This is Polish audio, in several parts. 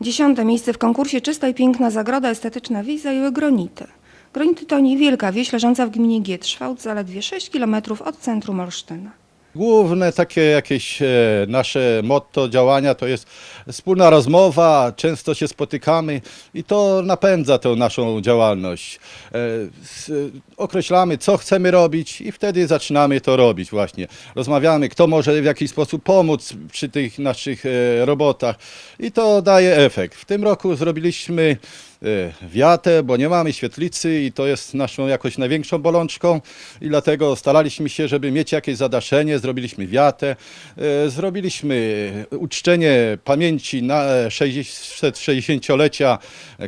Dziesiąte miejsce w konkursie Czysta i Piękna Zagroda Estetyczna Wieś zajęły Gronity. Gronity to niewielka wieś leżąca w gminie Gietrzwałt, zaledwie 6 km od centrum Olsztyna. Główne takie jakieś e, nasze motto działania to jest wspólna rozmowa, często się spotykamy i to napędza tę naszą działalność. E, s- Określamy, co chcemy robić i wtedy zaczynamy to robić właśnie. Rozmawiamy, kto może w jakiś sposób pomóc przy tych naszych e, robotach i to daje efekt. W tym roku zrobiliśmy e, wiatę, bo nie mamy świetlicy i to jest naszą jakoś największą bolączką i dlatego staraliśmy się, żeby mieć jakieś zadaszenie, zrobiliśmy wiatę, e, zrobiliśmy uczczenie pamięci na 60-lecia,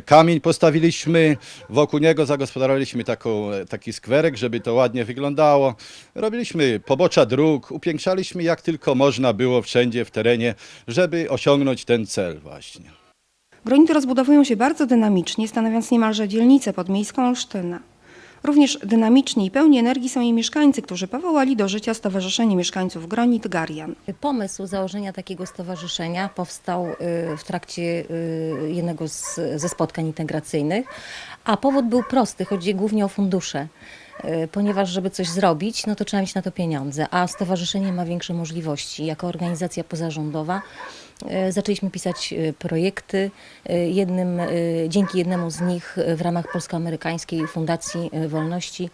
kamień postawiliśmy, wokół niego zagospodarowaliśmy taką, taki skwerek, żeby to ładnie wyglądało. Robiliśmy pobocza dróg, upiększaliśmy jak tylko można było wszędzie w terenie, żeby osiągnąć ten cel właśnie. Gronity rozbudowują się bardzo dynamicznie, stanowiąc niemalże dzielnicę podmiejską Olsztyna. Również dynamicznie i pełni energii są jej mieszkańcy, którzy powołali do życia Stowarzyszenie Mieszkańców Gronit Garian. Pomysł założenia takiego stowarzyszenia powstał y, w trakcie y, jednego z, ze spotkań integracyjnych, a powód był prosty, chodzi głównie o fundusze. Y, Ponieważ, żeby coś zrobić, no to trzeba mieć na to pieniądze, a stowarzyszenie ma większe możliwości. Jako organizacja pozarządowa y, zaczęliśmy pisać y, projekty. Jednym, dzięki jednemu z nich w ramach Polsko-Amerykańskiej Fundacji Wolności e,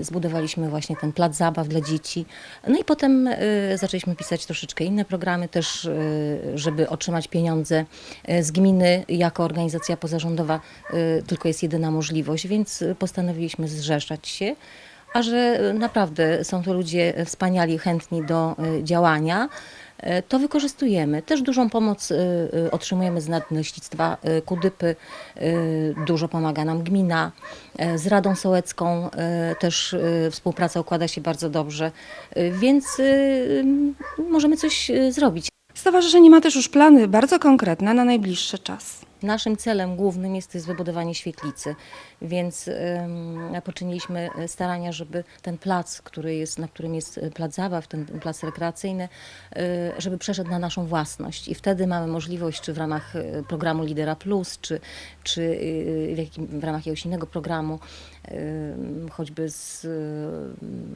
zbudowaliśmy właśnie ten plac zabaw dla dzieci. No i potem e, zaczęliśmy pisać troszeczkę inne programy też, e, żeby otrzymać pieniądze e, z gminy jako organizacja pozarządowa e, tylko jest jedyna możliwość, więc postanowiliśmy zrzeszać się. A że e, naprawdę są to ludzie wspaniali, chętni do e, działania, e, to wykorzystujemy. Też dużą pomoc e, e, otrzymujemy z Nadleśnictwa e, Kudypy, e, dużo pomaga nam gmina. E, Z Radą Sołecką e, też e, współpraca układa się bardzo dobrze, e, więc e, możemy coś e, zrobić. Stowarzyszenie ma też już plany bardzo konkretne na najbliższy czas. Naszym celem głównym jest, wybudowanie świetlicy, więc poczyniliśmy starania, żeby ten plac, który jest, na którym jest plac zabaw, ten plac rekreacyjny, e, żeby przeszedł na naszą własność. I wtedy mamy możliwość, czy w ramach e, programu Lidera Plus, czy, czy e, w, jakim, w ramach jakiegoś innego programu, choćby z, e,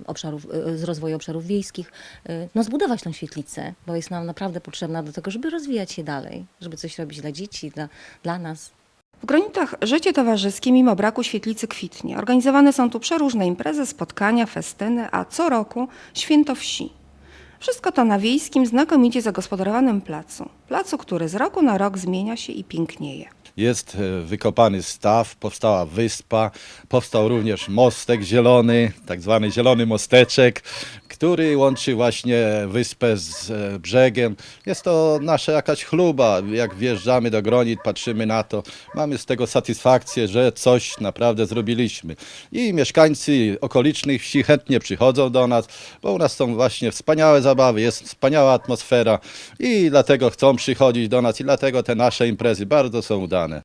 obszarów, e, z rozwoju obszarów wiejskich, e, no zbudować tą świetlicę, bo jest nam naprawdę potrzebna do tego, żeby rozwijać się dalej, żeby coś robić dla dzieci, dla, dla nas. W Gronitach życie towarzyskie mimo braku świetlicy kwitnie. Organizowane są tu przeróżne imprezy, spotkania, festyny, a co roku święto wsi. Wszystko to na wiejskim, znakomicie zagospodarowanym placu. Placu, który z roku na rok zmienia się i pięknieje. Jest e, wykopany staw, powstała wyspa, powstał również mostek zielony, tak zwany zielony mosteczek, który łączy właśnie wyspę z e, brzegiem. Jest to nasza jakaś chluba. Jak wjeżdżamy do Gronit, patrzymy na to, mamy z tego satysfakcję, że coś naprawdę zrobiliśmy. I mieszkańcy okolicznych wsi chętnie przychodzą do nas, bo u nas są właśnie wspaniałe zabawy, jest wspaniała atmosfera i dlatego chcą przychodzić do nas i dlatego te nasze imprezy bardzo są udane.